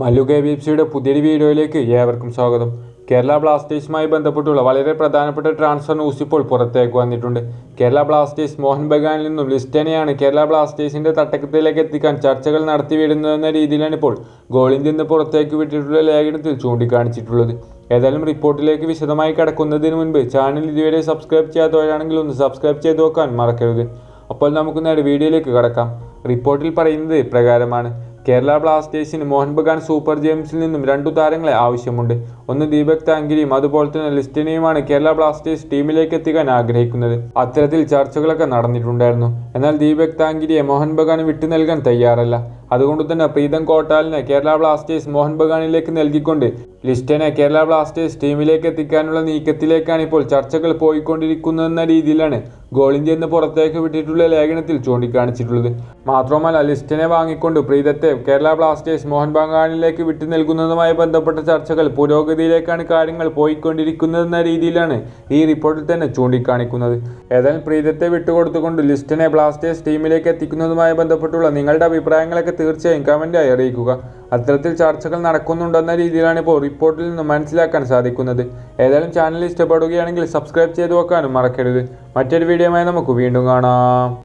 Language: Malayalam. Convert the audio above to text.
മല്ലു കെ ബി എഫ് സിയുടെ പുതിയൊരു വീഡിയോയിലേക്ക് ഏവർക്കും സ്വാഗതം. കേരള ബ്ലാസ്റ്റേഴ്സുമായി ബന്ധപ്പെട്ടുള്ള വളരെ പ്രധാനപ്പെട്ട ട്രാൻസ്ഫർ ന്യൂസ് ഇപ്പോൾ പുറത്തേക്ക് വന്നിട്ടുണ്ട്. കേരള ബ്ലാസ്റ്റേഴ്സ് മോഹൻ ബഗാനിൽ നിന്നും ലിസ്റ്റനെയാണ് കേരള ബ്ലാസ്റ്റേഴ്സിന്റെ തട്ടക്കത്തിലേക്ക് എത്തിക്കാൻ ചർച്ചകൾ നടത്തി വരുന്നതെന്ന രീതിയിലാണ് ഇപ്പോൾ ഗോളിൽ നിന്ന് പുറത്തേക്ക് വിട്ടിട്ടുള്ള ലേഖനത്തിൽ ചൂണ്ടിക്കാണിച്ചിട്ടുള്ളത്. ഏതായാലും റിപ്പോർട്ടിലേക്ക് വിശദമായി കടക്കുന്നതിന് മുൻപ് ചാനൽ ഇതുവരെ സബ്സ്ക്രൈബ് ചെയ്യാത്തവരാണെങ്കിൽ ഒന്ന് സബ്സ്ക്രൈബ് ചെയ്ത് നോക്കാൻ മറക്കരുത്. അപ്പോൾ നമുക്ക് നേരെ വീഡിയോയിലേക്ക് കടക്കാം. റിപ്പോർട്ടിൽ പറയുന്നത് പ്രകാരമാണ് കേരള ബ്ലാസ്റ്റേഴ്സിന് മോഹൻ ബഗാൻ സൂപ്പർ ജെയിംസിൽ നിന്നും രണ്ടു താരങ്ങളെ ആവശ്യമുണ്ട്. ഒന്ന് ദീപക് താങ്കിരിയും അതുപോലെ തന്നെ ലിസ്റ്റിനെയുമാണ് കേരള ബ്ലാസ്റ്റേഴ്സ് ടീമിലേക്ക് എത്തിക്കാൻ ആഗ്രഹിക്കുന്നത്. അത്തരത്തിൽ ചർച്ചകളൊക്കെ നടന്നിട്ടുണ്ടായിരുന്നു. എന്നാൽ ദീപക് താങ്കിരിയെ മോഹൻ ബഗാൻ വിട്ടു നൽകാൻ തയ്യാറല്ല. അതുകൊണ്ട് തന്നെ പ്രീതം കോട്ടാലിനെ കേരള ബ്ലാസ്റ്റേഴ്സ് മോഹൻ ബഗാനിലേക്ക് നൽകിക്കൊണ്ട് ലിസ്റ്റനെ കേരള ബ്ലാസ്റ്റേഴ്സ് ടീമിലേക്ക് എത്തിക്കാനുള്ള നീക്കത്തിലേക്കാണ് ഇപ്പോൾ ചർച്ചകൾ പോയിക്കൊണ്ടിരിക്കുന്നതെന്ന രീതിയിലാണ് ഇന്ത്യ എന്ന് പുറത്തേക്ക് വിട്ടിട്ടുള്ള ലേഖനത്തിൽ ചൂണ്ടിക്കാണിച്ചിട്ടുള്ളത്. മാത്രമല്ല ലിസ്റ്റിനെ വാങ്ങിക്കൊണ്ട് പ്രീതത്തെ കേരള ബ്ലാസ്റ്റേഴ്സ് മോഹൻ ബഗാനിലേക്ക് വിട്ടു നൽകുന്നതുമായി ബന്ധപ്പെട്ട ചർച്ചകൾ പുരോഗതിയിലേക്കാണ് കാര്യങ്ങൾ പോയിക്കൊണ്ടിരിക്കുന്നതെന്ന രീതിയിലാണ് ഈ റിപ്പോർട്ടിൽ തന്നെ ചൂണ്ടിക്കാണിക്കുന്നത്. ഏതായാലും പ്രീതത്തെ വിട്ടുകൊടുത്തുകൊണ്ട് ലിസ്റ്റിനെ ബ്ലാസ്റ്റേഴ്സ് ടീമിലേക്ക് എത്തിക്കുന്നതുമായി ബന്ധപ്പെട്ടുള്ള നിങ്ങളുടെ അഭിപ്രായങ്ങളൊക്കെ തീർച്ചയായും കമന്റായി അറിയിക്കുക. അത്തരത്തിൽ ചർച്ചകൾ നടക്കുന്നുണ്ടെന്ന രീതിയിലാണ് ഇപ്പോൾ റിപ്പോർട്ടിൽ നിന്ന് മനസ്സിലാക്കാൻ സാധിക്കുന്നത്. ഏതായാലും ചാനൽ ഇഷ്ടപ്പെടുകയാണെങ്കിൽ സബ്സ്ക്രൈബ് ചെയ്ത് വെക്കാനും മറക്കരുത്. മറ്റൊരു വീഡിയോയുമായി നമുക്ക് വീണ്ടും കാണാം.